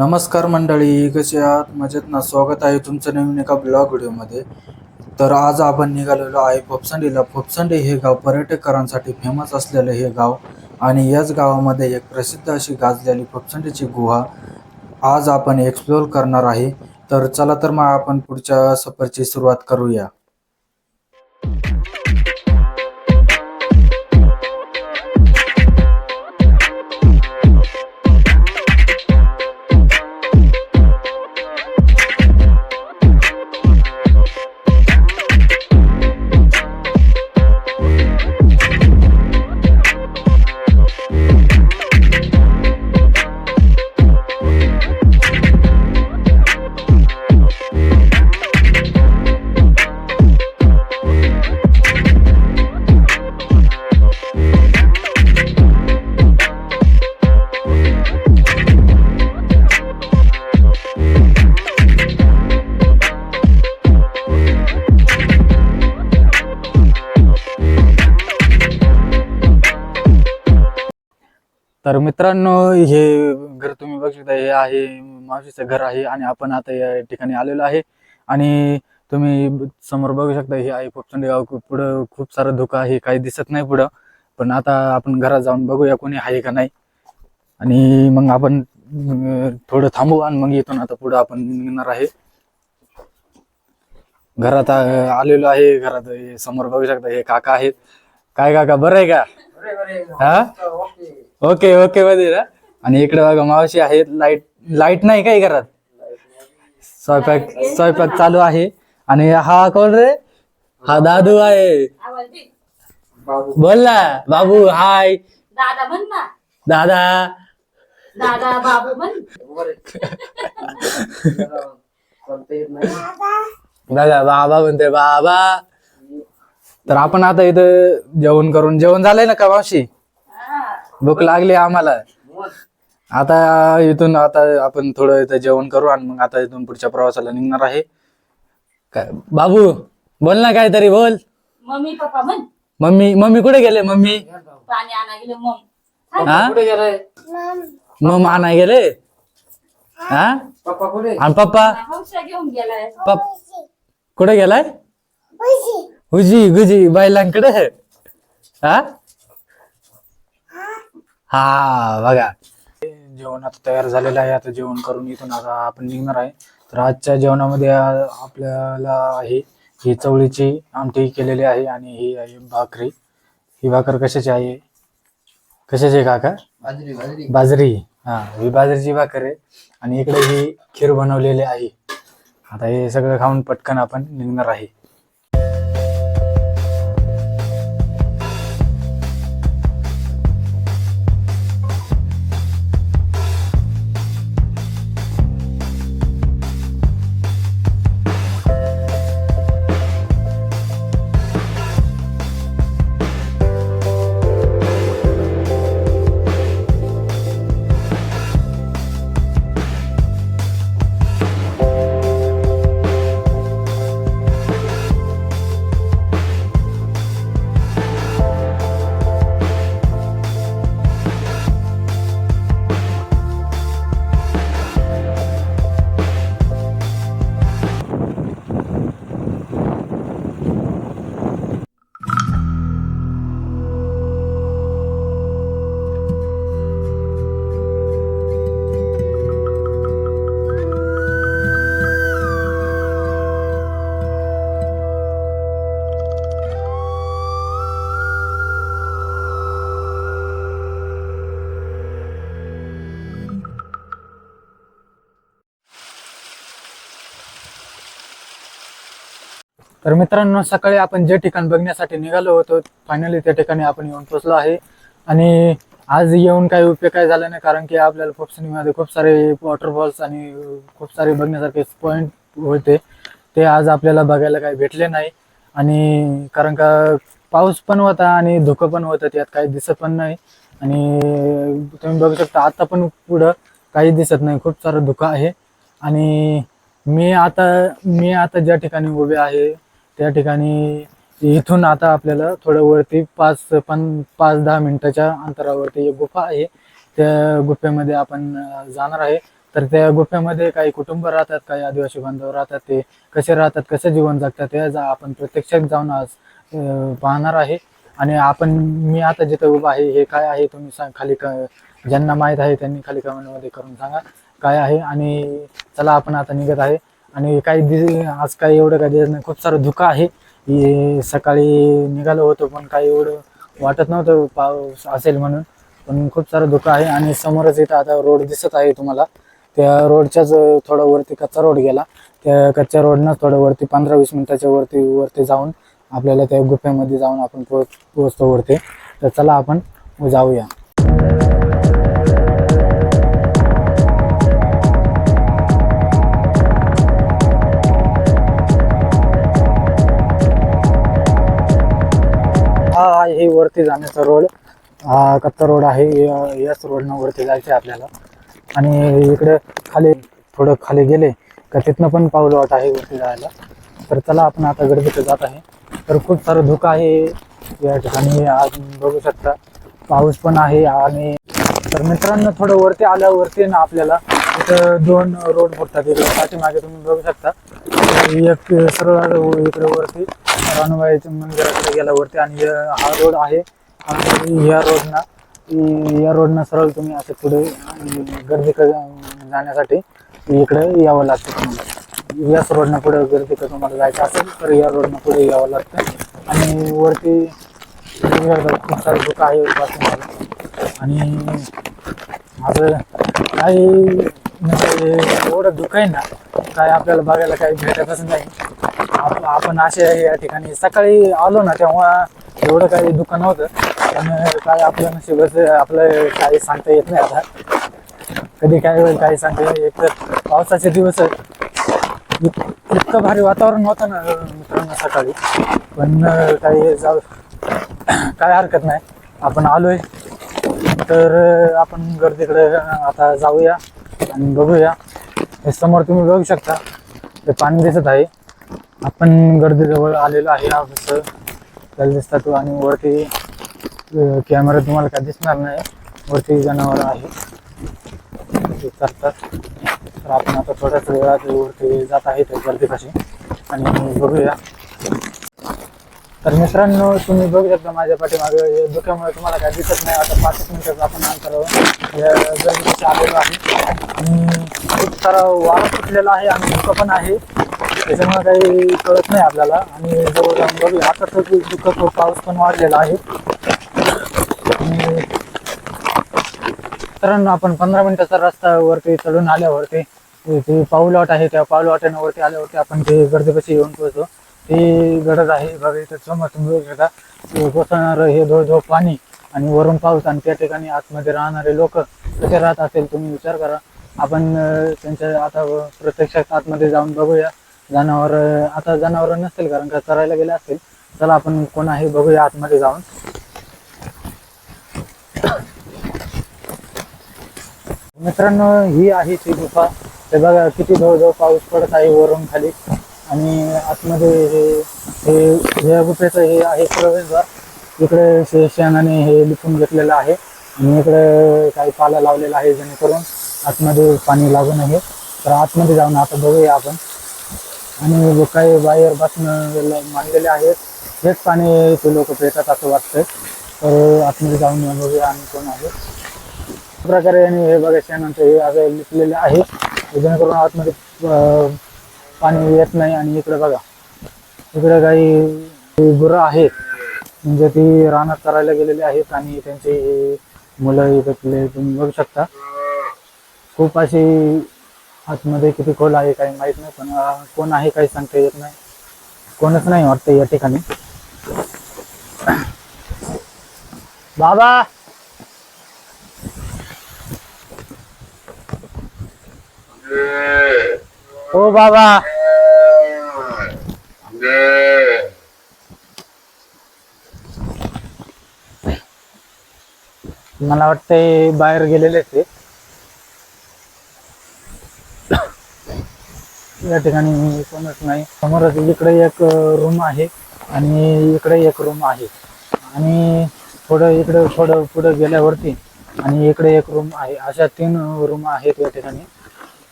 नमस्कार मंडळी कसे आहात? मजेत ना? स्वागत आहे तुमचं नवीन एका ब्लॉग व्हिडिओमध्ये. तर आज आपण निघालेलो आहे फोपसंडीला. फोपसंडी हे गाव पर्यटकांसाठी फेमस असलेलं हे गाव आणि याच गावामध्ये एक प्रसिद्ध अशी गाजलेली फोपसंडीची गुहा आज आपण एक्सप्लोअर करणार आहे. तर चला तर मग आपण पुढच्या सफरची सुरुवात करूया. मित्रांनो हे घर तुम्ही बघू शकता हे आहे मावशीचं घर आहे आणि आपण आता या ठिकाणी आलेलो आहे. आणि तुम्ही समोर बघू शकता हे आहे पोपचंडी गाव. पुढं खूप सारं धुकं आहे काही दिसत नाही पुढं. पण आता आपण घरात जाऊन बघूया कोणी आहे का नाही. आणि मग आपण थोडं थांबू आणि मग इथून आता पुढं आपण निघणार आहे. घरात आलेलो आहे घरात हे समोर बघू शकता हे काका आहेत. काय काका बरं आहे का? हा? ओके. ओके मध्ये ना आणि इकडे बघा मावशी आहेत लाइट लाइट नाही काही घरात. स्वयंपाक स्वयंपाक चालू आहे. आणि हा कोण रे? हा दादू आहे. बोल ना बाबू हाय दादा म्हण ना. दादा. दादा बाबू म्हण. बघा बाबा म्हणते बाबा. तर आपण आता इथं जेवण करून जेवण झालंय ना का मावशी? हा. भूक लागली आम्हाला. आता इथून आता आपण थोडं इथं जेवण करू आणि मग आता इथून पुढच्या प्रवासाला निघणार आहे. काय बाबू बोल ना काहीतरी बोल. मम्मी पप्पा म्हण. मम्मी मम्मी कुठे गेले मम्मी? पाणी आणा गेले मग हा? मग आणाय गेले? हा? आणि पप्पा? हौशा घेऊन गेलाय. पप कुठे गेलाय? हुजी गुजी बैलांकडे हा? हा बघा. जेवण आता तयार झालेलं आहे आता जेवण करून इथून आता आपण निघणार आहे. तर आजच्या जेवणामध्ये आ- आपल्याला आहे ही चवळीची आमटी केलेली आहे आणि ही आहे भाकरी. ही भाकर कशाची आहे? कशाची आहे काका? बाजरी. हा ही बाजरीची भाकर आहे. आणि इकडे ही खीर बनवलेली आहे. आता हे सगळं खाऊन पटकन आपण निघणार आहे. तर मित्रांनो सकाळी आपण जे ठिकाण बघण्यासाठी निघालो होतो फायनली त्या ठिकाणी आपण येऊन पोहोचलो आहे. आणि आज येऊन काही उपयोग काय झाला नाही कारण की आपल्याला फोपसनीमध्ये खूप सारे वॉटरफॉल्स आणि खूप सारे बघण्यासारखे पॉईंट होते. ते आज आपल्याला बघायला काही भेटले नाही. आणि कारण का पाऊस पण होता आणि धुकं पण होतं त्यात काही दिसत पण नाही. आणि तुम्ही बघू शकता आता पण पुढं काही दिसत नाही. खूप सारं धुकं आहे. आणि मी आता मी आता ज्या ठिकाणी उभे आहे त्या ठिकाणी इथून आता आपल्याला थोडं वरती पाच पण पाच दहा मिनिटाच्या अंतरावरती एक गुफा आहे. त्या गुफेमध्ये आपण जाणार आहे. तर त्या गुफेमध्ये काही कुटुंब राहतात काही आदिवासी बांधव राहतात ते कसे राहतात कसं जीवन जगतात ते जा- आपण प्रत्यक्षात जाऊन आज पाहणार आहे. आणि आपण मी आता जिथं उभा आहे हे काय आहे तुम्ही सांग खाली क ज्यांना माहीत आहे त्यांनी खाली कमेंटमध्ये करून सांगा काय आहे. आणि चला आपण आता निघत आहे. आणि काही दिस आज काही एवढं काही दिसत नाही. खूप सारं धुकं आहे. सकाळी निघालो होतो पण काही एवढं वाटत नव्हतं पाऊस असेल म्हणून. पण खूप सारं धुकं आहे आणि समोरच इथं आता रोड दिसत आहे तुम्हाला. त्या रोडच्याच थोडं वरती कच्चा रोड गेला. त्या कच्च्या रोडनं थोडं वरती पंधरा वीस मिनिटाच्या वरती वरती जाऊन आपल्याला त्या गुफेमध्ये जाऊन आपण पोच पोचतो वरती. तर चला आपण जाऊया. हे वरती जाण्याचा रोड हा कच्चा रोड आहे याच रोडनं वरती जायचं आहे आपल्याला. आणि इकडे खाली थोडं खाली गेले का तिथनं पण पाऊल वाट आहे वरती जायला. तर चला आपण आता गडबडीत जात आहे. तर खूप सारं धुकं आहे या ठिकाणी आज बघू शकता. पाऊस पण आहे आणि तर मित्रांनो थोडं वरती आल्यावरती ना आपल्याला इथं दोन रोड फुटतात इकडे पाठीमागे तुम्ही बघू शकता. एक सरळ इकडे वरती रानुबाईच्या मंदिराकडे गेला वरती आणि या- हा रोड आहे. आणि या रोडना या रोडनं सरळ तुम्ही असं पुढे गर्दी जाण्यासाठी इकडे यावं लागतं तुम्हाला. याच रोडनं पुढे गर्दी तुम्हाला जायचं असेल तर या रोडनं पुढे यावं लागतं. आणि वरती खूप सारे दुःख आहे आणि माझं काही म्हणजे एवढं दुःख आहे ना काय आपल्याला बघायला काही भेटतच नाही. आप- आपण असे या ठिकाणी सकाळी आलो ना तेव्हा एवढं काही दुःख नव्हतं. पण काय आपल्या नशीबच आपलं काही सांगता येत नाही आता. कधी काय होईल काही सांगता येईल एक तर पावसाचे दिवस आहेत. इतकं भारी वातावरण होतं ना मित्रांनो सकाळी. पण काही जाऊ काय हरकत नाही. आपण आलोय. तर आपण गर्दीकडे आता जाऊया आणि बघूया. हे समोर तुम्ही बघू शकता ते पाणी दिसत आहे. आपण गर्दीजवळ आलेलो आहे असं त्याला दिसतात आणि वरती कॅमेरा तुम्हाला काय दिसणार नाही. वरती जनावर आहे. ते करतात तर आपण आता थोड्याच वेळात वरती जात आहे त्या गर्दीपाशी. आणि बघूया. तर मित्रांनो तुम्ही बघू शकता माझ्या पाठीमागे. हे धुक्यामुळे तुम्हाला काय दिसत नाही. आता पाच मिनिटाचं आपण अंतरावर या आलेलो आहे. आणि खूप सारा वारा सुटलेला आहे आणि धुकं पण आहे. त्याच्यामुळे काही कळत नाही आपल्याला. आणि जवळ जाऊन बघूया. आता तर दुःख पाऊस पण वाढलेला आहे. आणि मित्रांनो आपण पंधरा मिनिटाचा रस्ता वरती चढून आल्यावरती ते- पाऊलवाट आहे. त्या पाऊल वरती आल्यावरती आपण ते गर्दीपाशी येऊन पोहोचतो ती गरज आहे. बघा इथं समोर तुम्ही बघू शकता. कोसळणारं हे धो धो पाणी आणि वरून पाऊस आणि त्या ठिकाणी आतमध्ये राहणारे लोक कसे राहत असेल तुम्ही विचार करा. आपण त्यांच्या आता प्रत्यक्षात आतमध्ये जाऊन बघूया. जनावर आता जनावर नसतील कारण का चरायला गेले असतील. चला आपण कोण आहे बघूया आतमध्ये जाऊन. मित्रांनो ही आहे ती गुफा. ते बघा किती जवळजवळ पाऊस पडत आहे वरून खाली. आणि आतमध्ये हे हे या गुफेचं हे आहे प्रवेशद्वार. इकडे शे- शेणाने हे लिपून घेतलेलं आहे. आणि इकडे काही पाला लावलेला आहे जेणेकरून आतमध्ये पाणी लागू नये. तर आतमध्ये जाऊन आता बघूया आपण. आणि काही बाहेर बसणं मांडलेले आहेत. हेच पाणी ते लोक पितात असं वाटतंय. तर आतमध्ये जाऊन बघूया आणि कोण आहे. प्रकारे आणि हे बघा शेणांचं हे असं लिपलेलं आहे. जेणेकरून आतमध्ये पाणी येत नाही आणि इकडे बघा. इकडे काही गुरं आहेत. म्हणजे ती रानात करायला गेलेली आहेत आणि त्यांची मुलं इकडे तुम्ही बघू शकता. खूप अशी आतमध्ये किती खोल आहे काही माहीत नाही पण कोण आहे काही सांगता येत नाही. कोणच नाही वाटतं या ठिकाणी. बाबा! हो बाबा. मला वाटतंय बाहेर गेलेले ते. या ठिकाणी कोणच नाही. समोरच इकडे एक रूम आहे आणि इकडे एक रूम आहे. आणि थोडं इकडे थोडं पुढं गेल्यावरती आणि इकडे एक रूम आहे. अशा तीन रूम आहेत या ठिकाणी.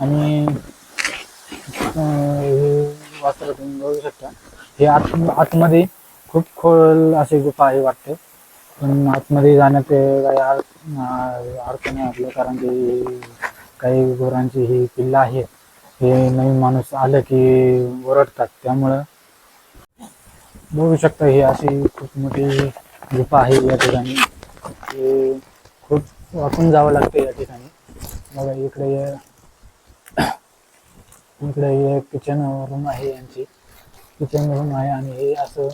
आणि हे वासर तुम्ही बघू शकता हे आत आतमध्ये खूप खोल अशी गुफा आहे वाटते. पण आतमध्ये जाण्यात काही अर्थ नाही आपलं कारण की काही गुरांची ही पिल्लं आहे. हे नवीन माणूस आलं की ओरडतात. त्यामुळं बघू शकता ही अशी खूप मोठी गुफा आहे या ठिकाणी. हे खूप वाकून जावं लागतं या ठिकाणी. बघा इकडे इकडे हे किचन रूम आहे यांची. किचन रूम आहे आणि हे असं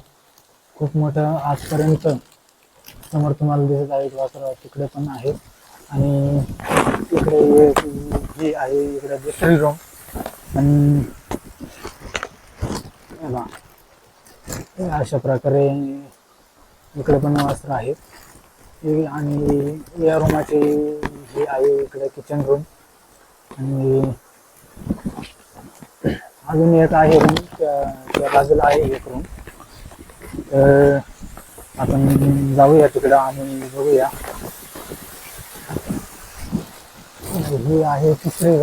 खूप मोठं आजपर्यंत समोर तुम्हाला दिसत आहे वासर तिकडे पण आहे. आणि इकडे एक जी आहे इकडे दुसरी रूम आणि अशा प्रकारे इकडे पण वस्त्र आहेत आणि या रूमाचे हे आहे इकडे किचन रूम आणि अजून एक आहे रूम त्या बाजूला आहे एक रूम तर आपण जाऊया तिकडं आणि बघूया. ही आहे तिसरी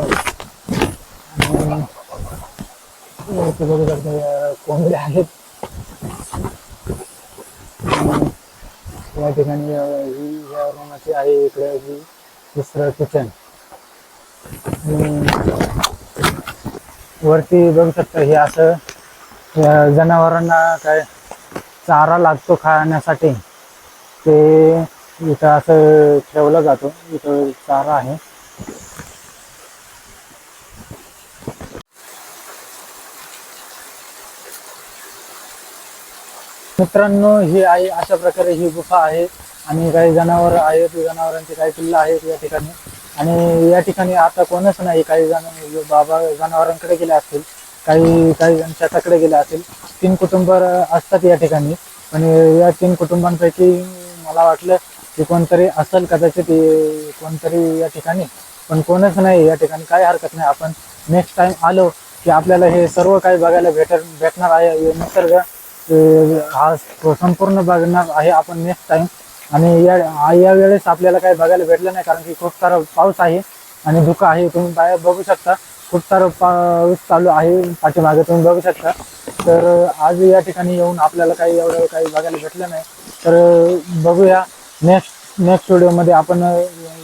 रूम आणि आहेत. या ठिकाणी ही या रूमाची आहे इकडे ही दुसरं किचन वरती बघू शकता हे असं जनावरांना काय चारा लागतो खाण्यासाठी. ते इथं असं ठेवलं जातो. इथं चारा आहे. मित्रांनो ही आहे अशा प्रकारे ही गुफा आहे आणि काही जनावर आहेत जनावरांचे काही पिल्लं आहेत या ठिकाणी. आणि या ठिकाणी आता कोणच नाही. काही जण बाबा जनावरांकडे गेले असतील काही काही जण शेताकडे गेले असतील तीन कुटुंब असतात या ठिकाणी. आणि या तीन कुटुंबांपैकी मला वाटलं की कोणतरी असेल कदाचित कोणतरी या ठिकाणी पण कोणच नाही या ठिकाणी. काही हरकत नाही. आपण नेक्स्ट टाइम आलो की आपल्याला हे सर्व काही बघायला भेट भेटणार आहे. निसर्ग हा संपूर्ण बघणार आहे. आपण नेक्स्ट टाइम आणि या या वेळेस आपल्याला काही बघायला भेटलं नाही कारण की खूप सारा पाऊस आहे आणि धुकं आहे तुम्ही बाहेर बघू शकता. खूप सारं पाऊस चालू आहे पाठीमागे तुम्ही बघू शकता. तर आज या ठिकाणी येऊन आपल्याला काही एवढं काही बघायला भेटलं नाही. तर बघूया. नेक्स्ट नेक्स्ट व्हिडिओमध्ये आपण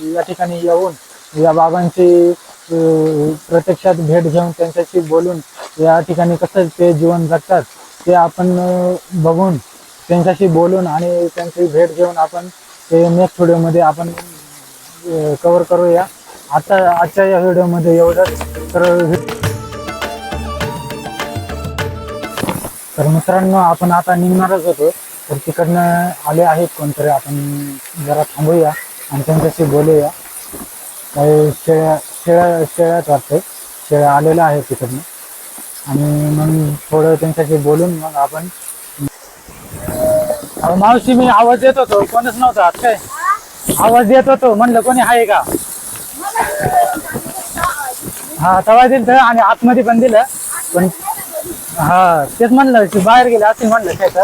या ठिकाणी येऊन या बाबांची प्रत्यक्षात भेट घेऊन त्यांच्याशी बोलून या ठिकाणी कसं ते जीवन जगतात ते आपण बघून त्यांच्याशी बोलून आणि त्यांची भेट घेऊन आपण ते नेक्स्ट व्हिडिओमध्ये आपण कवर करूया. आता आजच्या या व्हिडिओमध्ये एवढंच. तर तर मित्रांनो आपण आता निघणारच होतो. तर तिकडनं आले आहेत कोणतरी. आपण जरा थांबूया आणि त्यांच्याशी बोलूया. काही शेळ्या शेळ्या शेळ्याच वाटतं शेळ्या आलेल्या आहेत तिकडनं. आणि मग थोडं त्यांच्याशी बोलून मग आपण अहो, मावशी मी आवाज देत होतो. कोणच नव्हता आत काय? आवाज देत होतो. म्हणलं कोणी आहे का? हा तवा दिलं तर आणि आतमध्ये पण दिलं. पण हा तेच म्हणलं की बाहेर गेले असं म्हणलं काय तर.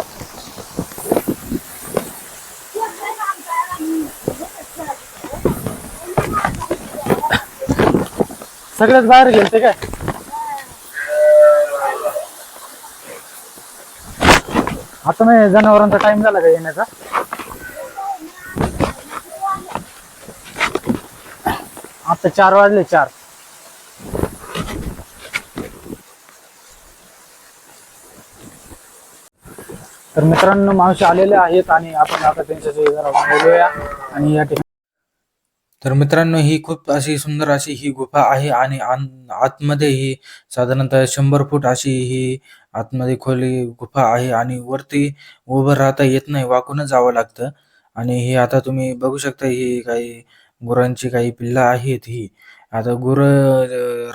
सगळेच बाहेर गेलं ते काय? आता नाही जनावरांचा टाइम झाला का येण्याचा? आता चार वाजले चार. तर मित्रांनो मावशी आलेले आहेत आणि आपण आता त्यांच्याशी जरा बोलूया आणि या ठिकाणी तर मित्रांनो ही खूप अशी सुंदर अशी ही गुफा आहे आणि आतमध्ये ही साधारणतः शंभर फूट अशी ही आतमध्ये खोली गुफा आहे आणि वरती उभं राहता येत नाही वाकूनच जावं लागतं. आणि हे आता तुम्ही बघू शकता ही काही गुरांची काही पिल्लं आहेत ही. आता गुर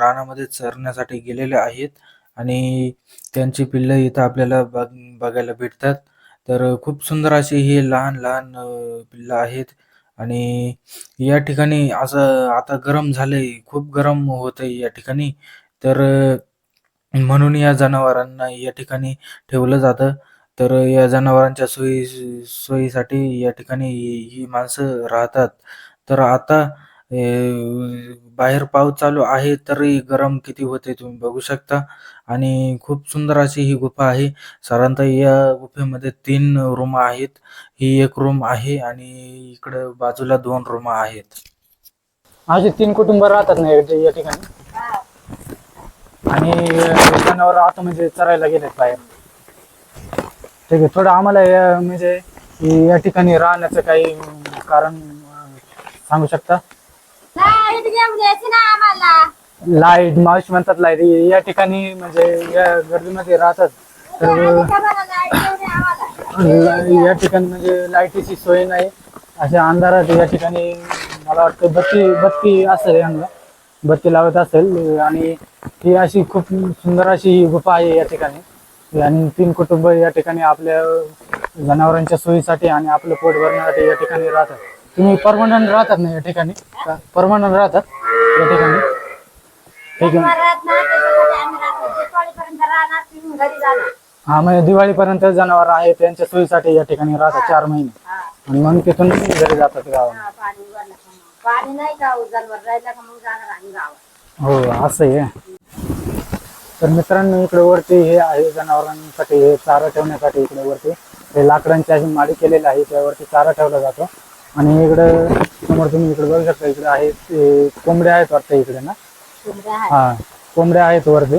रानामध्ये चरण्यासाठी गेलेले आहेत आणि त्यांची पिल्लं इथं आपल्याला बघ बघायला भेटतात. तर खूप सुंदर अशी ही लहान लहान पिल्लं आहेत. आणि या ठिकाणी असं आता गरम झालंय खूप गरम होतंय या ठिकाणी. तर म्हणून या जनावरांना या ठिकाणी ठेवलं जातं. तर या जनावरांच्या सोयी सोयीसाठी या ठिकाणी ही माणसं राहतात. तर आता बाहेर पाऊस चालू आहे तरी गरम किती होते तुम्ही बघू शकता. आणि खूप सुंदर अशी ही गुफा आहे. साधारणतः या गुफेमध्ये तीन रूम आहेत. ही एक रूम आहे आणि इकडं बाजूला दोन रूम आहेत. असे तीन कुटुंब राहतात ना या ठिकाणी? आणि जनावर आता म्हणजे चरायला गेलेत बाहेर. ठीक आहे थोडं आम्हाला या म्हणजे या ठिकाणी राहण्याचं काही कारण सांगू शकता? लाइट घेऊन द्यायची ना आम्हाला. लाइट मावशी म्हणतात लाइट या ठिकाणी म्हणजे या गर्दीमध्ये राहतात तर ला- या ठिकाणी म्हणजे लाईटीची सोय नाही. अशा अंधारात या ठिकाणी मला वाटतं बत्ती बत्ती असेल यांना बत्ती लावत असेल. आणि ही अशी खूप सुंदर अशी ही गुफा आहे या ठिकाणी. आणि तीन कुटुंब या ठिकाणी आपल्या जनावरांच्या सोयीसाठी आणि आपलं पोट भरण्यासाठी या ठिकाणी राहतात. तुम्ही परमनंट राहतात ना या ठिकाणी? परमनंट राहतात या ठिकाणी? ठीक आहे. हा म्हणजे दिवाळीपर्यंत जनावर आहे त्यांच्या सोयीसाठी या ठिकाणी राहतात चार महिने. आणि मग तिथून घरी जातात गावाला. पाणी नाही का जनावर राहिलं का मग जाणार आम्ही गावात. हो असं आहे. तर मित्रांनो इकडे वरती हे आहे जनावरांसाठी हे चारा ठेवण्यासाठी इकडे वरती. हे लाकडांची अशी माडी केलेली आहे त्यावरती चारा ठेवला जातो. आणि इकडे समोर तुम्ही इकडे बघू शकता इकडे आहेत ते कोंबड्या आहेत वाटतं इकडे ना. हा कोंबड्या आहेत वरती.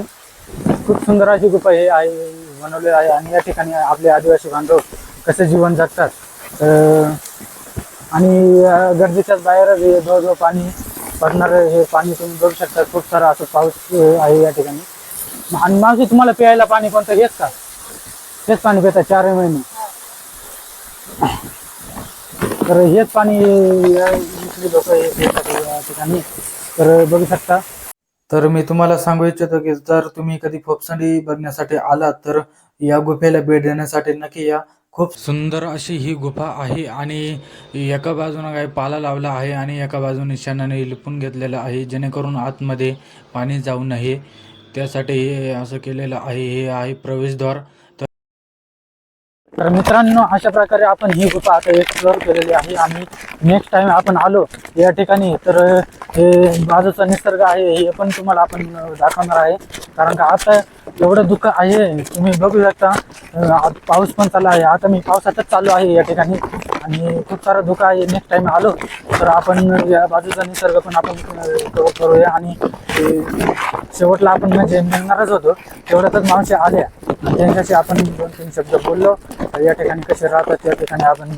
खूप सुंदर अशी गुफा हे आहे बनवलेली आहे. आणि या ठिकाणी आपले आदिवासी बांधव कसे जीवन जगतात तर आणि अं, गरजेच्याच बाहेर जवळजवळ पाणी पडणार हे पाणी तुम्ही बघू शकता. खूप सारा असं पाऊस आहे या ठिकाणी. आणि मावशी तुम्हाला प्यायला पाणी कोणतं हेच का? हेच पाणी पिता चार महिने. तर हेच पाणी लोक या ठिकाणी. तर बघू शकता. तर मी तुम्हाला सांगू इच्छितो की जर तुम्ही कधी फोपसंडी बघण्यासाठी आलात तर या गुफेला भेट देण्यासाठी नक्की या. खूप सुंदर अशी ही गुफा आहे आणि एका बाजूने काही पाला लावला आहे आणि एका बाजूने शेणाने लिपून घेतलेलं आहे जेणेकरून आतमध्ये पाणी जाऊ नये. त्यासाठी हे असं केलेलं आहे. हे आहे प्रवेशद्वार. तर मित्रांनो अशा प्रकारे आपण ही गुफा आता एक्सप्लोअर केलेली आहे. आणि नेक्स्ट टाइम आपण आलो या ठिकाणी तर हे बाजूचा निसर्ग आहे हे पण तुम्हाला आपण दाखवणार आहे. कारण का आता एवढं दुःख आहे तुम्ही बघू शकता पाऊस पण चालू आहे. आता मी पावसातच चालू आहे या ठिकाणी. आणि खूप सारं दुःख आहे. नेक्स्ट टाइम आलो तर आपण या बाजूचा निसर्ग पण आपण कव्हर करूया. आणि ते शेवटला आपण म्हणजे मिळणारच होतो तेवढ्यातच माणसे आल्या. त्यांच्याशी आपण दोन तीन शब्द बोललो. तर या ठिकाणी कसे राहतात या ठिकाणी आपण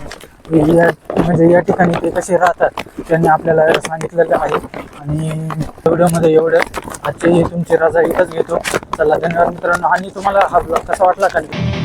या म्हणजे या ठिकाणी ते कसे राहतात त्यांनी आपल्याला सांगितलेलं आहे. आणि एवढ्यामध्ये एवढं. आजची तुमची रजा इथंच घेतो. चला धन्यवाद मित्रांनो. आणि तुम्हाला हा ब्लॉग कसा वाटला खाली?